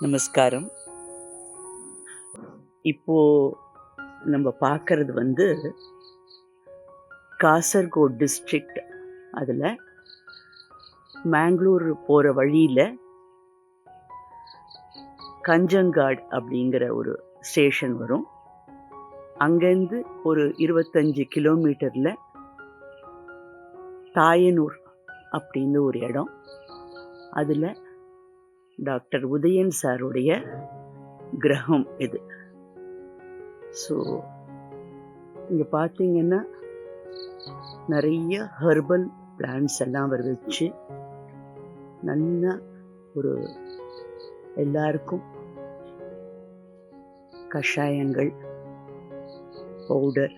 நமஸ்காரம். இப்போ நம்ம பார்க்கறது வந்து காசர்கோட் டிஸ்ட்ரிக்ட் அதில் மேங்களூர் போகிற வழியில் கஞ்சங்காட் அப்படிங்கிற ஒரு ஸ்டேஷன் வரும். அங்கேருந்து ஒரு இருபத்தஞ்சி கிலோமீட்டரில் தாயனூர் அப்படின்னு ஒரு இடம். அதில் டாக்டர் உதயன் சாருடைய கிரகம் இது. ஸோ இங்கே பார்த்தீங்கன்னா நிறைய ஹெர்பல் பிளான்ஸ் எல்லாம் அவர் வச்சு நல்லா ஒரு எல்லாருக்கும் கஷாயங்கள் பவுடர்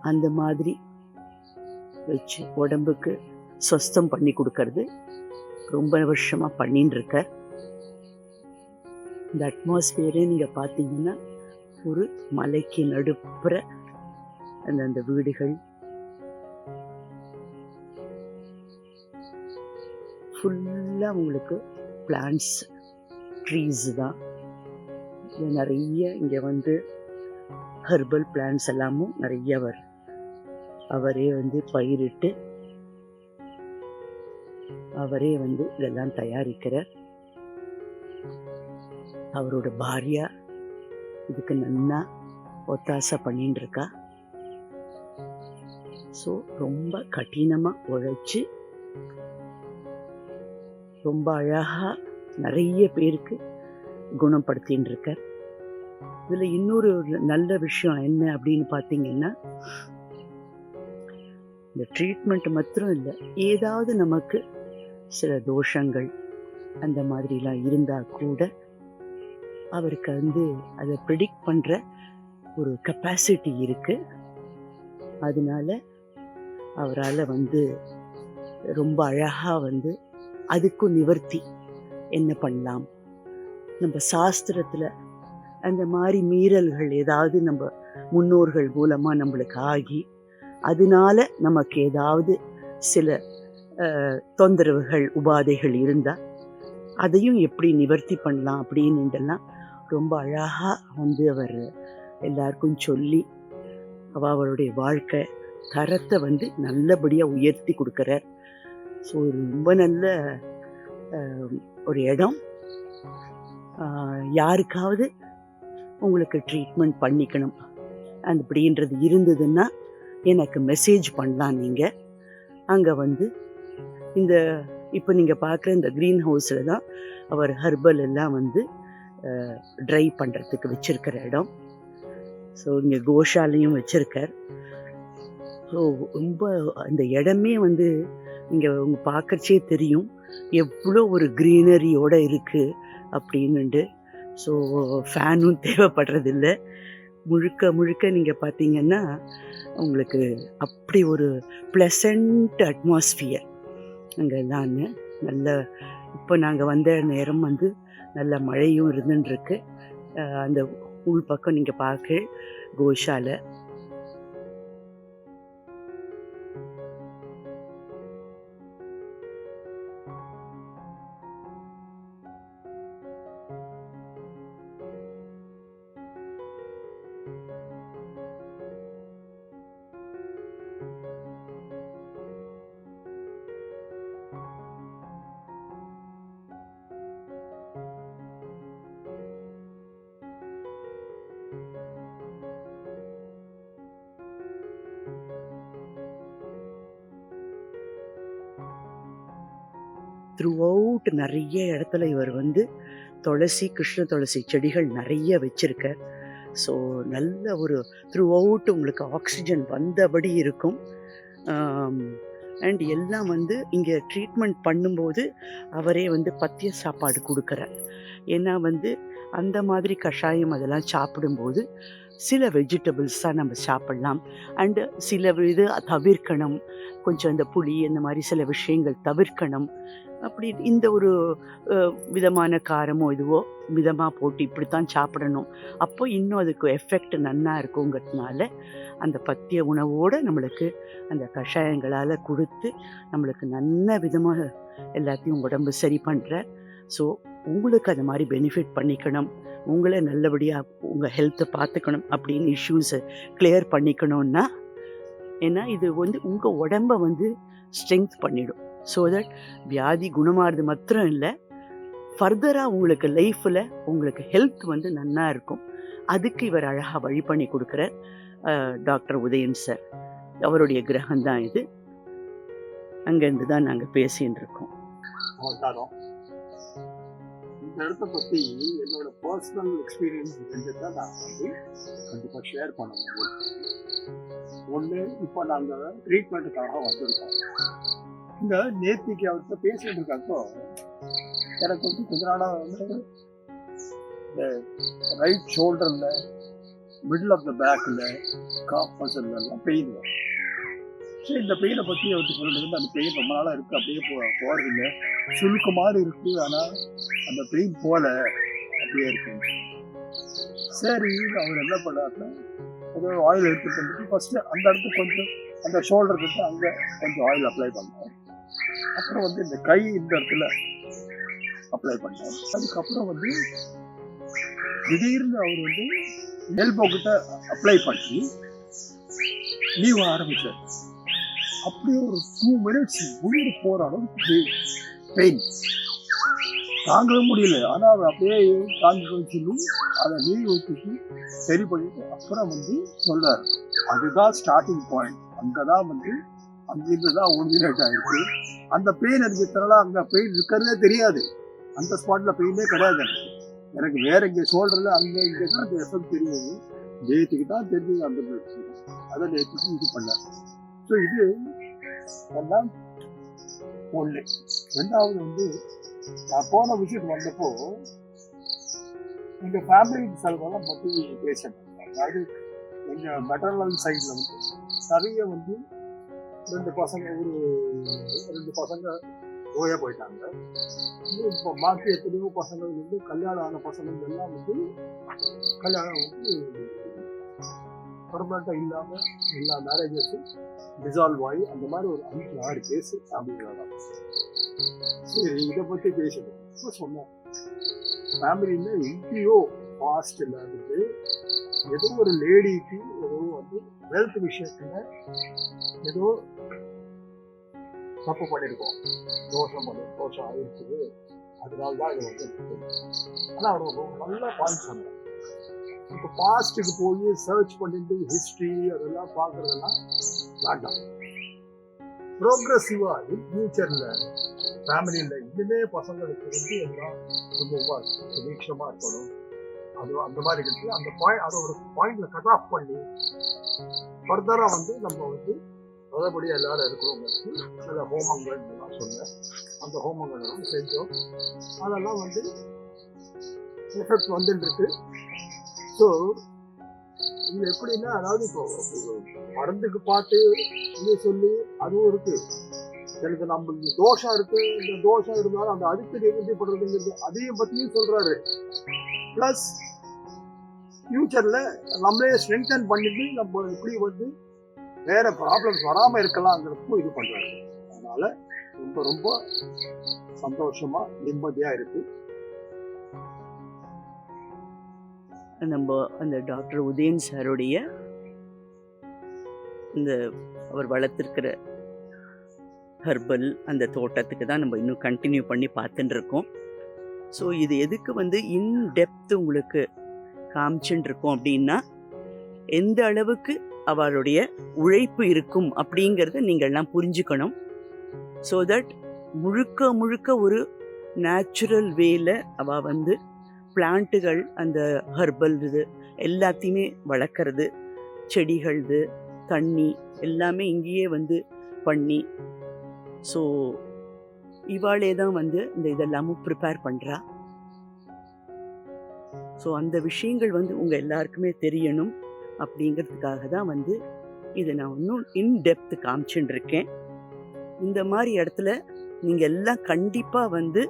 அந்த மாதிரி வச்சு உடம்புக்கு சொஸ்தம் பண்ணி கொடுக்கறது ரொம்ப வருஷமா பண்ணின்னு இருக்கார் இந்த அட்மாஸ்பியரே நீங்க பார்த்தீங்கன்னா ஒரு மலைக்கு நடுப்புற அந்த அந்த வீடுகள். ஃபுல்லாக உங்களுக்கு பிளான்ஸ் ட்ரீஸ் தான். நிறைய இங்கே வந்து ஹெர்பல் பிளான்ஸ் எல்லாமும் நிறைய வரும். அவரே வந்து பயிரிட்டு அவரே வந்து இதெல்லாம் தயாரிக்கிறார். அவரோட பாரியா இதுக்கு நன்னா ஒத்தாசை பண்ணிட்டு இருக்கா ஸோ ரொம்ப கடினமாக உழைச்சி ரொம்ப அழகா நிறைய பேருக்கு குணப்படுத்தின்னு இருக்கார் இதில் இன்னொரு நல்ல விஷயம் என்ன அப்படின்னு பார்த்தீங்கன்னா இந்த ட்ரீட்மெண்ட் மாத்திரம் இல்லை ஏதாவது நமக்கு சில தோஷங்கள் அந்த மாதிரிலாம் இருந்தால் கூட அவருக்கு வந்து அதை ப்ரிடிக்ட் பண்ணுற ஒரு கெப்பாசிட்டி இருக்குது அதனால அவரால் வந்து ரொம்ப அழகாக வந்து அதுக்கும் நிவர்த்தி என்ன பண்ணலாம்? நம்ம சாஸ்திரத்தில் அந்த மாதிரி மீறல்கள் ஏதாவது நம்ம முன்னோர்கள் மூலமாக நம்மளுக்கு ஆகி அதனால நமக்கு ஏதாவது சில தொந்தரவுகள் உபாதைகள் இருந்தால் அதையும் எப்படி நிவர்த்தி பண்ணலாம் அப்படின்னுட்டெல்லாம் ரொம்ப அழகாக வந்து அவர் எல்லாருக்கும் சொல்லி அவ அவருடைய வாழ்க்கை தரத்தை வந்து நல்லபடியாக உயர்த்தி கொடுக்குறார். ஸோ ரொம்ப நல்ல ஒரு இடம். யாருக்காவது உங்களுக்கு ட்ரீட்மெண்ட் பண்ணிக்கணும் அந்த அப்படின்றது இருந்ததுன்னா எனக்கு மெசேஜ் பண்ணலாம் நீங்கள் அங்கே வந்து இந்த இப்போ நீங்கள் பார்க்குற இந்த க்ரீன் ஹவுஸில் தான் அவர் ஹர்பல் எல்லாம் வந்து ட்ரை பண்ணுறதுக்கு வச்சுருக்கிற இடம். ஸோ இங்கே கோஷாலையும் வச்சுருக்கார். ஸோ ரொம்ப அந்த இடமே வந்து இங்கே உங்க பார்க்கறச்சே தெரியும். எவ்வளோ ஒரு க்ரீனரியோடு இருக்குது அப்படின்னுட்டு ஸோ ஃபேனும் தேவைப்படுறதில்ல. முழுக்க முழுக்க நீங்கள் பார்த்தீங்கன்னா உங்களுக்கு அப்படி ஒரு ப்ளசண்ட் அட்மாஸ்ஃபியர் அங்கே எல்லாமே நல்ல இப்போ நாங்கள் வந்த நேரம் வந்து நல்ல மழையும் இருந்துருக்கு அந்த உள் பக்கம் நீங்கள் பார்க்க கோஷாலை. த்ரூ அவுட் நிறைய இடத்துல இவர் வந்து துளசி கிருஷ்ண துளசி செடிகள் நிறைய வச்சுருக்க ஸோ நல்ல ஒரு த்ரூ அவுட் உங்களுக்கு ஆக்சிஜன் வந்தபடி இருக்கும். அண்ட் எல்லாம் வந்து இங்கே ட்ரீட்மெண்ட் பண்ணும்போது அவரே வந்து பத்திய சாப்பாடு கொடுக்குறார். ஏன்னா வந்து அந்த மாதிரி கஷாயம் அதெல்லாம் சாப்பிடும்போது சில வெஜிடபிள்ஸ் தான் நம்ம சாப்பிடலாம். அண்டு சில இது தவிர்க்கணும். கொஞ்சம் இந்த புளி அந்த மாதிரி சில விஷயங்கள் தவிர்க்கணும். அப்படி இந்த ஒரு விதமான காரமோ இதுவோ மிதமாக போட்டு இப்படி தான் சாப்பிடணும். அப்போ இன்னும் அதுக்கு எஃபெக்ட் நன்னா இருக்குங்கிறதுனால அந்த பத்திய உணவோடு நம்மளுக்கு அந்த கஷாயங்களால் கொடுத்து நம்மளுக்கு நல்ல விதமாக எல்லாத்தையும் உடம்பு சரி பண்ணுற ஸோ உங்களுக்கு அது மாதிரி பெனிஃபிட் பண்ணிக்கணும். உங்களை நல்லபடியாக உங்கள் ஹெல்த்தை பார்த்துக்கணும் அப்படின்னு இஷ்யூஸை கிளியர் பண்ணிக்கணும்னா ஏன்னா இது வந்து உங்கள் உடம்ப வந்து ஸ்ட்ரென்த் பண்ணிடும். ஸோ தட் வியாதி குணமாகிறது மாத்திரம் இல்லை. ஃபர்தராக உங்களுக்கு லைஃப்பில் உங்களுக்கு ஹெல்த் வந்து நன்னா இருக்கும். அதுக்கு இவர் அழகாக வழி பண்ணி கொடுக்குற டாக்டர் உதயன் சார் அவருடைய கிரகம் தான் இது. அங்கேருந்து தான் நாங்கள் பேசின்னு இருக்கோம். இந்த இடத்த பற்றி என்னோட பர்சனல் எக்ஸ்பீரியன்ஸ் ரெண்டு நான் வந்து கண்டிப்பாக ஷேர் பண்ணணும் ஒன்று இப்போ நாங்கள் ட்ரீட்மெண்ட்டுக்காக வந்திருக்கோம். இந்த நேர்த்திக்கு அவர்கிட்ட பேசிட்டு இருக்கப்போ எனக்கு வந்து கொஞ்ச வந்து இந்த ரைட் ஷோல்டர்ல மிடில் ஆஃப் த பேக்ல காப் எல்லாம் பெயின் வரும். சரி இந்த பெயினை பத்தி அவர்கிட்ட சொல்லிட்டு அந்த பெயின் ரொம்ப நாளா இருக்கு அப்படியே போ போறது இல்லை சுழுக்க மாதிரி இருக்கு ஆனா அந்த பெயின் போல அப்படியே இருக்கு. சரி அவர் என்ன பண்ணாருன்னா ஏதோ ஆயில் எடுத்துட்டு வந்துட்டு ஃபர்ஸ்ட் அந்த இடத்துக்கு கொஞ்சம் அந்த ஷோல்டர் கிட்ட அங்க கொஞ்சம் ஆயில் அப்ளை பண்ணார். அப்புறம் வந்து இந்த கை இந்த இடத்துல அப்ளை பண்ணார். அதுக்கப்புறம் வந்து திடீர்னு அவர் வந்து எல்போ கிட்ட அப்ளை பண்ணி லீவ் ஆரம்பிச்சார். அப்படியே ஒரு டூ மினிட்ஸ் உயிர் போற அளவுக்கு பெயின் தாங்கவே முடியல. ஆனா அவர் அப்படியே தாங்கி வச்சிலும் அதை லீவ் ஊற்றிட்டு சரி பண்ணிட்டு அப்புறம் வந்து சொல்றாரு. அதுதான் ஸ்டார்டிங் பாயிண்ட் அங்கதான் வந்து அங்கிருந்து தான் ஒரிஜினேட் ஆயிருக்கு. அந்த பெயின் எனக்கு இத்தனால அங்க பெயின் இருக்கிறதே தெரியாது. அந்த ஸ்பாட்ல பெயினே கிடையாது. எனக்கு எனக்கு வேற இங்க ஷோல்டர்ல அங்க இங்க தான் அந்த எஃபெக்ட் தெரியும் நேற்றுக்கு தான் தெரிஞ்சது அந்த பிரச்சனை அதை நேற்றுக்கு இது பண்ணேன் ஸோ இது எல்லாம் ஒண்ணு. ரெண்டாவது வந்து நான் போன விஷயம் வந்தப்போ எங்கள் ஃபேமிலி செலவெல்லாம் பற்றி பேசணும் அதாவது எங்கள் மெட்டர்னல் சைட்ல வந்து நிறைய வந்து ரெண்டு பசங்க ஒரு ரெண்டு பசங்க ஓயா போயிட்டாங்க. இன்னும் இப்போ பாக்கி எத்தனையோ பசங்க வந்து கல்யாணம் ஆன பசங்க எல்லாம் வந்து கல்யாணம் வந்து பர்மனண்டா இல்லாம எல்லா மேரேஜஸும் டிசால்வ் ஆகி அந்த மாதிரி ஒரு அஞ்சு ஆறு கேஸ் ஃபேமிலியில் சரி இதை பத்தி பேசணும் இப்போ சொன்னேன். ஃபேமிலியில் எங்கேயோ பாஸ்ட் இல்லாதது ஏதோ ஒரு லேடிக்கு ஏதோ வந்து ஹெல்த் விஷயத்துல ஏதோ தப்பு பண்ணியிருக்கோம் தோஷம் பண்ணி தோஷம் ஆயிருக்குது அதனால தான் இது வந்து ஆனால் அவர் ஒரு நல்ல பாயிண்ட் சொன்னார். இப்போ பாஸ்ட்டுக்கு போய் சர்ச் பண்ணிட்டு ஹிஸ்ட்ரி அதெல்லாம் பார்க்கறதெல்லாம் வேண்டாம். ப்ரோக்ரஸிவா ஃபியூச்சர்ல ஃபேமிலியில் இனிமே பசங்களுக்கு வந்து எல்லாம் சுமூகமா இருக்கும் சுபீட்சமா இருக்கணும். அது அந்த மாதிரி இருக்கு. அந்த பாயிண்ட் அதை ஒரு பாயிண்ட்ல கட் ஆஃப் பண்ணி ஃபர்தரா வந்து நம்ம வந்து நல்லபடியா எல்லாரும் இருக்கிறவங்களுக்கு சில ஹோமங்கள் நான் சொன்னேன். அந்த ஹோமங்கள் எல்லாம் செஞ்சோம். அதெல்லாம் வந்து எஃபெக்ட் வந்துட்டுருக்கு. ஸோ இது எப்படின்னா அதாவது இப்போ மருந்துக்கு பார்த்து இது சொல்லி அதுவும் இருக்கு. எனக்கு நம்மளுக்கு தோஷம் இருக்கு. இந்த தோஷம் இருந்தாலும் அந்த அடுத்து நிவர்த்தி பண்றதுங்கிறது அதையும் பத்தியும் சொல்றாரு. பிளஸ் ஃபியூச்சர்ல நம்மளே ஸ்ட்ரென்தன் பண்ணிட்டு நம்ம எப்படி வந்து வேற ப்ராப்ளம்ஸ் வராமல் இருக்கலாங்கிறதுக்கும் இது பண்றாரு அதனால ரொம்ப ரொம்ப சந்தோஷமா நிம்மதியா இருக்கு. நம்ம அந்த டாக்டர் உதயன் சாருடைய இந்த அவர் வளர்த்துருக்கிற ஹெர்பல் அந்த தோட்டத்துக்கு தான் நம்ம இன்னும் கண்டினியூ பண்ணி பார்த்துட்டு இருக்கோம். ஸோ இது எதுக்கு வந்து இன் டெப்த் உங்களுக்கு காமிச்சுட்டு இருக்கோம் அப்படின்னா எந்த அளவுக்கு அவளுடைய உழைப்பு இருக்கும் அப்படிங்கிறத நீங்கள்லாம் புரிஞ்சுக்கணும். ஸோ தட் முழுக்க முழுக்க ஒரு நேச்சுரல் வேல அவள் வந்து பிளான்ட்டுகள் அந்த ஹர்பல் இது எல்லாத்தையுமே வளர்க்குறது செடிகள்து தண்ணி எல்லாமே இங்கேயே வந்து பண்ணி ஸோ இவாளே தான் வந்து இந்த இதெல்லாமும் ப்ரிப்பேர் பண்ணுறா ஸோ அந்த விஷயங்கள் வந்து உங்கள் எல்லாருக்குமே தெரியணும். அப்படிங்கிறதுக்காக தான் வந்து இதை நான் இன்னும் இன்டெப்த் காமிச்சுட்டு இருக்கேன் இந்த மாதிரி இடத்துல நீங்கள் எல்லாம் கண்டிப்பாக வந்து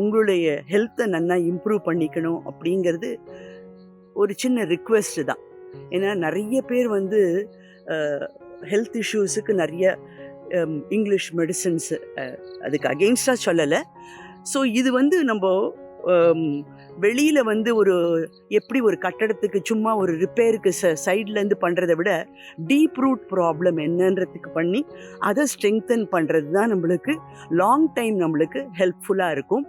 உங்களுடைய ஹெல்த்தை நல்லா இம்ப்ரூவ் பண்ணிக்கணும் அப்படிங்கிறது ஒரு சின்ன ரிக்வெஸ்ட்டு தான். ஏன்னா நிறைய பேர் வந்து ஹெல்த் இஷ்யூஸுக்கு நிறைய இங்கிலீஷ் மெடிசன்ஸு அதுக்கு அகெயின்ஸ்டாக சொல்லலை. ஸோ இது வந்து நம்ம வெளியில் வந்து ஒரு எப்படி ஒரு கட்டடத்துக்கு சும்மா ஒரு ரிப்பேருக்கு ச சைட்லேருந்து பண்ணுறதை விட டீப் ரூட் ப்ராப்ளம் என்னன்றதுக்கு பண்ணி அதை ஸ்ட்ரெங்தன் பண்ணுறது தான் நம்மளுக்கு லாங் டைம் நம்மளுக்கு ஹெல்ப்ஃபுல்லாக இருக்கும்.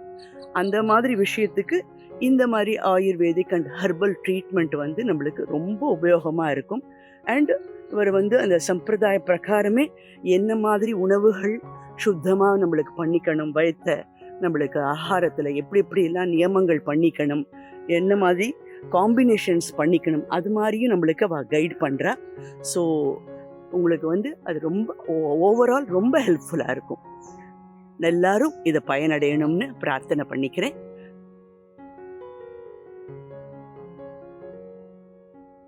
அந்த மாதிரி விஷயத்துக்கு இந்த மாதிரி ஆயுர்வேதிக் அண்ட் ஹர்பல் ட்ரீட்மெண்ட் வந்து நம்மளுக்கு ரொம்ப உபயோகமாக இருக்கும். அண்ட் இவர் வந்து அந்த சம்பிரதாய பிரகாரமே என்ன மாதிரி உணவுகள் சுத்தமாக நம்மளுக்கு பண்ணிக்கணும் வயத்தை நம்மளுக்கு ஆகாரத்தில் எப்படி எப்படிலாம் நியமங்கள் பண்ணிக்கணும் என்ன மாதிரி காம்பினேஷன்ஸ் பண்ணிக்கணும் அது மாதிரியும் நம்மளுக்கு அவள் கைட் பண்ணுறா ஸோ உங்களுக்கு வந்து அது ரொம்ப ஓவரால் ரொம்ப ஹெல்ப்ஃபுல்லாக இருக்கும். எல்லாரும் இதை பயனடையணும்னு பிரார்த்தனை பண்ணிக்கிறேன்.